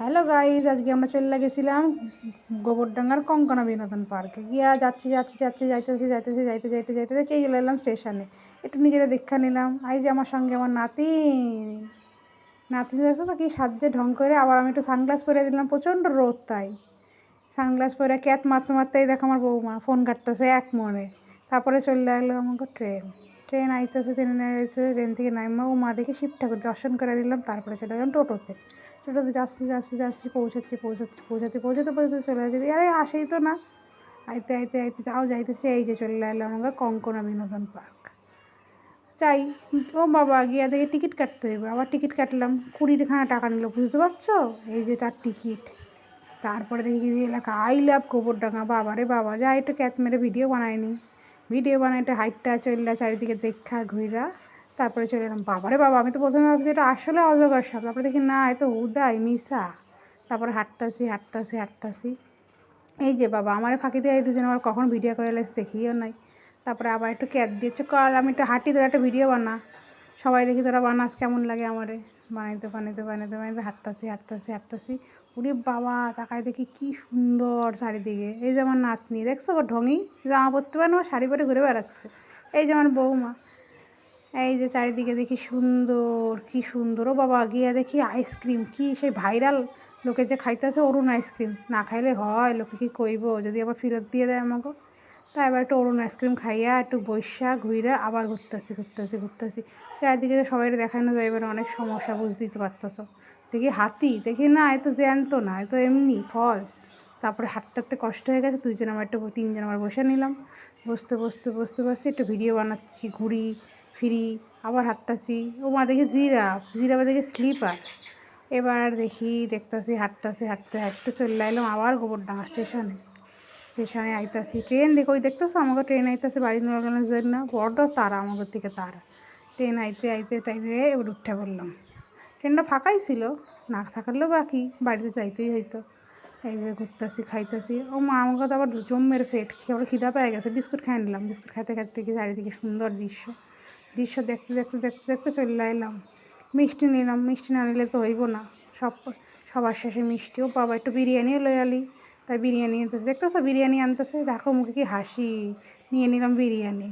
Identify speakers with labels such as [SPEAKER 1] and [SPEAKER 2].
[SPEAKER 1] Hello guys আজকে আমরা চলে গেছিলাম গোবরডাঙ্গার কঙ্কনা বিনোদন পার্কে। গিয়া যাচ্ছি যাচ্ছি যাচ্ছি, যাইতেছি যাইতেছি, যাইতে যাইতে যাইতে যাইতে চলে এলাম স্টেশনে। একটু নিজেরা দেখা নিলাম। এই যে আমার সঙ্গে আমার নাতি। নাতনি দেখছ কি সাজে ঢং করে? আবার আমি একটু সানগ্লাস পরে দিলাম, প্রচণ্ড রোদ তাই। সানগ্লাস পরে ক্যাত মারতে মারতেই দেখো আমার বৌমা ফোন কাটতেছে এক মনে। তারপরে চলে আসলো আমাকে ট্রেন। ট্রেন আইতেছে, ট্রেনে আইতেছে, ট্রেন থেকে নামা ও মা দেখে শিব ঠাকুর দর্শন করে দিলাম তারপরে চলে গেলাম টোটোতে। টোটোতে যাচ্ছি যাচ্ছি যাচ্ছি, পৌঁছাচ্ছি পৌঁছাচ্ছি পৌঁছাতে পৌঁছাতে পৌঁছাতে চলে আসছি আরে আসেই তো না। আইতে আইতে আইতে, যাও, যাইতেছে, এই যে চলে এলো আমাকে কঙ্কনা বিনোদন পার্ক। যাই, ও বাবা, গিয়া দেখে টিকিট কাটতে হইবে। আবার টিকিট কাটলাম। কুড়িখানা টাকা নিল, বুঝতে পারছ? এই যে তার টিকিট। তারপরে দেখি এলাকা আই লাভ গোবরডাঙ্গা। বাবা রে বাবা, যা একটু ক্যাত মেরে ভিডিও বানায়নি। ভিডিও বানাই একটু হাইটটা চললা চারিদিকে দেখা ঘুরা তারপরে চলে এলাম। বাবারে বাবা, আমি তো প্রথমে ভাবছি এটা আসলে অজগর সাপ। তারপরে দেখি, না, এ তো উদাই মিশা তারপরে হাঁটতাছি হাঁটতাছি হাঁটতাছি। এই যে বাবা, আমার ফাঁকি দিয়ে এই দুজন আমার কখন ভিডিও করে এলেছে দেখিও নাই। তারপরে আবার একটু ক্যাদ দিয়েছে কল আমি একটু হাঁটি, তোরা একটা ভিডিও বানা। সবাই দেখি, তোরা বানাস, কেমন লাগে আমারে? বানাইতে বানাইতে বানাইতে বানাইতে হাঁটতাছি হাঁটতাছি হাঁটতাছি। উরে বাবা, তাকায় দেখি, কি সুন্দর চারিদিকে। এই যে আমার নাতনি, দেখছ ওর ঢঙি? জামা পরতে পারে না শাড়ি পরে ঘুরে বেড়াচ্ছে। এই যে আমার বৌমা। এই যে চারিদিকে দেখি সুন্দর, কি সুন্দর। ও বাবা, গিয়া দেখি আইসক্রিম, কি সেই ভাইরাল লোকে যে খাইতেছে অরুণ আইসক্রিম। না খাইলে হয়, লোকে কি কইব? যদি আবার ফেরত দিয়ে দেয় আমাকে। তাই এবার একটু অরুণ আইসক্রিম খাইয়া একটু বৈশা ঘুরে আবার ঘুরতেছি ঘুরতেছি ঘুরতেছি। চারিদিকে সবাই দেখানো যায়, এবার অনেক সমস্যা বুঝতে দিতে পারতেছ। দেখি হাতি, দেখি না, এ তো জ্যান্ত না, এ তো এমনি, ফলস। তারপরে হাঁটতে হাঁটতে কষ্ট হয়ে গেছে, দুইজন আমার একটু তিনজন আমার বসে নিলাম। বসতে বসতে বসতে বসতে একটু ভিডিও বানাচ্ছি, ঘুরি ফিরি, আবার হাঁটতাছি। ও মা দেখি জিরাফ জিরাফে দেখে স্লিপার। এবার দেখি দেখতাছি, হাঁটতাছি, হাঁটতে হাঁটতে চলে এলাম আবার গোবরডাঙ্গা স্টেশনে। স্টেশনে আইতাছি। ট্রেন দেখো, ওই দেখতেছো? আমাকে ট্রেন আইতাছে বাড়ি লাগানোর জন্য। বড় তারা আমাদের থেকে তারা। ট্রেন আইতে আইতে তাইতে এবার উঠে পড়লাম। ট্রেনটা ফাঁকাই ছিল, না থাকলেও বাকি বাড়িতে যাইতেই হইতো। এই যে ঘুরতেছি, খাইতেছি। ও মা, আমাকে তো আবার জমের ফেট খেয়ে আবার খিদা পেয়ে গেছে। বিস্কুট খাই নিলাম। বিস্কুট খাইতে খাইতে কি চারিদিকে সুন্দর দৃশ্য। দৃশ্য দেখতে দেখতে দেখতে দেখতে চলে এলাম। মিষ্টি নিলাম, মিষ্টি না নিলে তো হইব না। সব, সবার শেষে মিষ্টিও পাবা। একটু বিরিয়ানিও লই আলি। তাই বিরিয়ানি আনতেছে। দেখতেছো বিরিয়ানি আনতেছে? দেখো মুখে কি হাসি। নিয়ে নিলাম বিরিয়ানি।